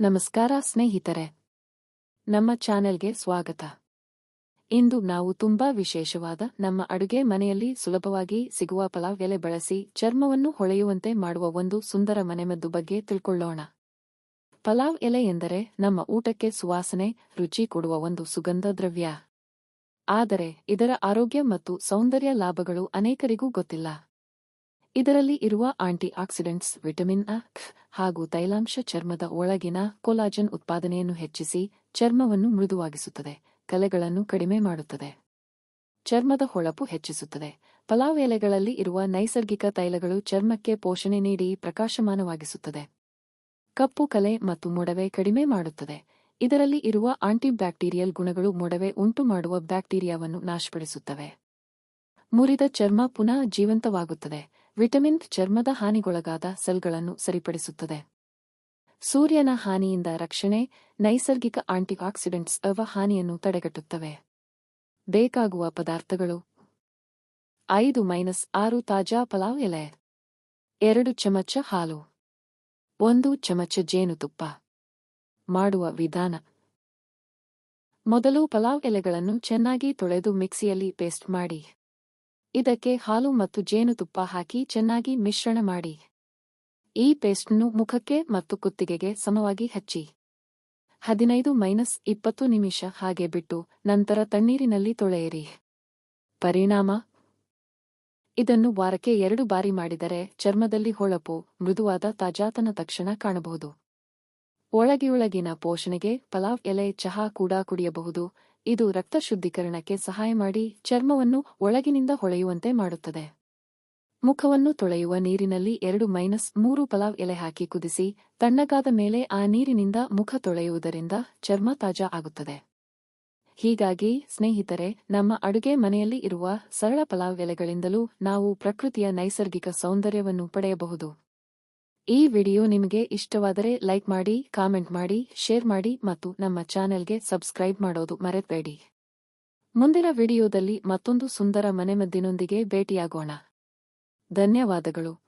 ನಮಸ್ಕಾರ ಸ್ನೇಹಿತರೆ. ನಮ್ಮ ಚಾನೆಲ್ಗೆ ಸ್ವಾಗತ. ಇಂದು ನಾವು ತುಂಬಾ ವಿಶೇಷವಾದ ನಮ್ಮ ಅಡುಗೆ ಮನೆಯಲ್ಲಿ ಸುಲಭವಾಗಿ ಸಿಗುವ ಪಲಾವ್ ಎಲೆ ಬಳಸಿ ಚರ್ಮವನ್ನು ಹೊಳೆಯುವಂತೆ ಮಾಡುವ ಒಂದು ಸುಂದರ ಮನೆಮದ್ದು ಬಗ್ಗೆ ತಿಳ್ಕೊಳ್ಳೋಣ. ಪಲಾವ್ ಎಲೆ ಎಂದರೆ ನಮ್ಮ ಊಟಕ್ಕೆ ಸುವಾಸನೆ, ರುಚಿ ಕೊಡುವ ಒಂದು ಸುಗಂಧ ದ್ರವ್ಯ. ಆದರೆ ಇದರ ಆರೋಗ್ಯ ಮತ್ತು ಸೌಂದರ್ಯ ಲಾಭಗಳು ಅನೇಕರಿಗೂ ಗೊತ್ತಿಲ್ಲ. ಇದರಲ್ಲಿ ಇರುವ ಆಂಟಿ ಆಕ್ಸಿಡೆಂಟ್ಸ್ ವಿಟಮಿನ್ ಅ ಹಾಗೂ ತೈಲಾಂಶ ಚರ್ಮದ ಒಳಗಿನ ಕೊಲಾಜನ್ ಉತ್ಪಾದನೆಯನ್ನು ಹೆಚ್ಚಿಸಿ ಚರ್ಮವನ್ನು ಮೃದುವಾಗಿಸುತ್ತದೆ, ಕಲೆಗಳನ್ನು ಕಡಿಮೆ ಮಾಡುತ್ತದೆ. ಚರ್ಮದ ಹೊಳಪು ಹೆಚ್ಚಿಸುತ್ತದೆ. ಪಲಾವ್ ಎಲೆಗಳಲ್ಲಿ ಇರುವ ನೈಸರ್ಗಿಕ ತೈಲಗಳು ಚರ್ಮಕ್ಕೆ ಪೋಷಣೆ ನೀಡಿ ಪ್ರಕಾಶಮಾನವಾಗಿಸುತ್ತದೆ. ಕಪ್ಪು ಕಲೆ ಮತ್ತು ಮೊಡವೆ ಕಡಿಮೆ ಮಾಡುತ್ತದೆ. ಇದರಲ್ಲಿ ಇರುವ ಆಂಟಿ ಬ್ಯಾಕ್ಟೀರಿಯಲ್ ಗುಣಗಳು ಮೊಡವೆ ಉಂಟು ಮಾಡುವ ಬ್ಯಾಕ್ಟೀರಿಯಾವನ್ನು ನಾಶಪಡಿಸುತ್ತವೆ. ಮುರಿದ ಚರ್ಮ ಪುನಃ ಜೀವಂತವಾಗುತ್ತದೆ. ವಿಟಮಿನ್ ಚರ್ಮದ ಹಾನಿಗೊಳಗಾದ ಸೆಲ್ಗಳನ್ನು ಸರಿಪಡಿಸುತ್ತದೆ. ಸೂರ್ಯನ ಹಾನಿಯಿಂದ ರಕ್ಷಣೆ, ನೈಸರ್ಗಿಕ ಆಂಟಿಆಕ್ಸಿಡೆಂಟ್ಸ್ ಅವ ಹಾನಿಯನ್ನು ತಡೆಗಟ್ಟುತ್ತವೆ. ಬೇಕಾಗುವ ಪದಾರ್ಥಗಳು. ಐದು ಮೈನಸ್ ಆರು ತಾಜಾ ಪಲಾವ್ ಎಲೆ. ಎರಡು ಚಮಚ ಹಾಲು. ಒಂದು ಚಮಚ ಜೇನುತುಪ್ಪ. ಮಾಡುವ ವಿಧಾನ. ಮೊದಲು ಪಲಾವ್ ಎಲೆಗಳನ್ನು ಚೆನ್ನಾಗಿ ತೊಳೆದು ಮಿಕ್ಸಿಯಲ್ಲಿ ಪೇಸ್ಟ್ ಮಾಡಿ. ಇದಕ್ಕೆ ಹಾಲು ಮತ್ತು ಜೇನುತುಪ್ಪ ಹಾಕಿ ಚೆನ್ನಾಗಿ ಮಿಶ್ರಣ ಮಾಡಿ. ಈ ಪೇಸ್ಟ್ನ್ನು ಮುಖಕ್ಕೆ ಮತ್ತು ಕುತ್ತಿಗೆಗೆ ಸಮವಾಗಿ ಹಚ್ಚಿ. ಹದಿನೈದು ಮೈನಸ್ ಇಪ್ಪತ್ತು ನಿಮಿಷ ಹಾಗೆ ಬಿಟ್ಟು ನಂತರ ತಣ್ಣೀರಿನಲ್ಲಿ ತೊಳೆಯಿರಿ. ಪರಿಣಾಮ? ಇದನ್ನು ವಾರಕ್ಕೆ ಎರಡು ಬಾರಿ ಮಾಡಿದರೆ ಚರ್ಮದಲ್ಲಿ ಹೊಳಪು, ಮೃದುವಾದ ತಾಜಾತನ ತಕ್ಷಣ ಕಾಣಬಹುದು. ಒಳಗಿಯೊಳಗಿನ ಪೋಷಣೆಗೆ ಪಲಾವ್ ಎಲೆ, ಚಹಾ ಕೂಡ ಕುಡಿಯಬಹುದು. ಇದು ರಕ್ತ ಶುದ್ಧೀಕರಣಕ್ಕೆ ಸಹಾಯ ಮಾಡಿ ಚರ್ಮವನ್ನು ಒಳಗಿನಿಂದ ಹೊಳೆಯುವಂತೆ ಮಾಡುತ್ತದೆ. ಮುಖವನ್ನು ತೊಳೆಯುವ ನೀರಿನಲ್ಲಿ ಎರಡು ಮೈನಸ್ ಮೂರು ಪಲಾವ್ ಎಲೆ ಹಾಕಿ ಕುದಿಸಿ, ತಣ್ಣಗಾದ ಮೇಲೆ ಆ ನೀರಿನಿಂದ ಮುಖ ತೊಳೆಯುವುದರಿಂದ ಚರ್ಮ ತಾಜಾ ಆಗುತ್ತದೆ. ಹೀಗಾಗಿ, ಸ್ನೇಹಿತರೆ, ನಮ್ಮ ಅಡುಗೆ ಮನೆಯಲ್ಲಿ ಇರುವ ಸರಳ ಪಲಾವ್ ಎಲೆಗಳಿಂದಲೂ ನಾವು ಪ್ರಕೃತಿಯ ನೈಸರ್ಗಿಕ ಸೌಂದರ್ಯವನ್ನು ಪಡೆಯಬಹುದು. ಈ ವಿಡಿಯೋ ನಿಮಗೆ ಇಷ್ಟವಾದರೆ ಲೈಕ್ ಮಾಡಿ, ಕಾಮೆಂಟ್ ಮಾಡಿ, ಶೇರ್ ಮಾಡಿ ಮತ್ತು ನಮ್ಮ ಚಾನೆಲ್ಗೆ ಸಬ್ಸ್ಕ್ರೈಬ್ ಮಾಡೋದು ಮರೆತಬೇಡಿ. ಮುಂದಿನ ವಿಡಿಯೋದಲ್ಲಿ ಮತ್ತೊಂದು ಸುಂದರ ಮನೆಮದ್ದಿನೊಂದಿಗೆ ಭೇಟಿಯಾಗೋಣ. ಧನ್ಯವಾದಗಳು.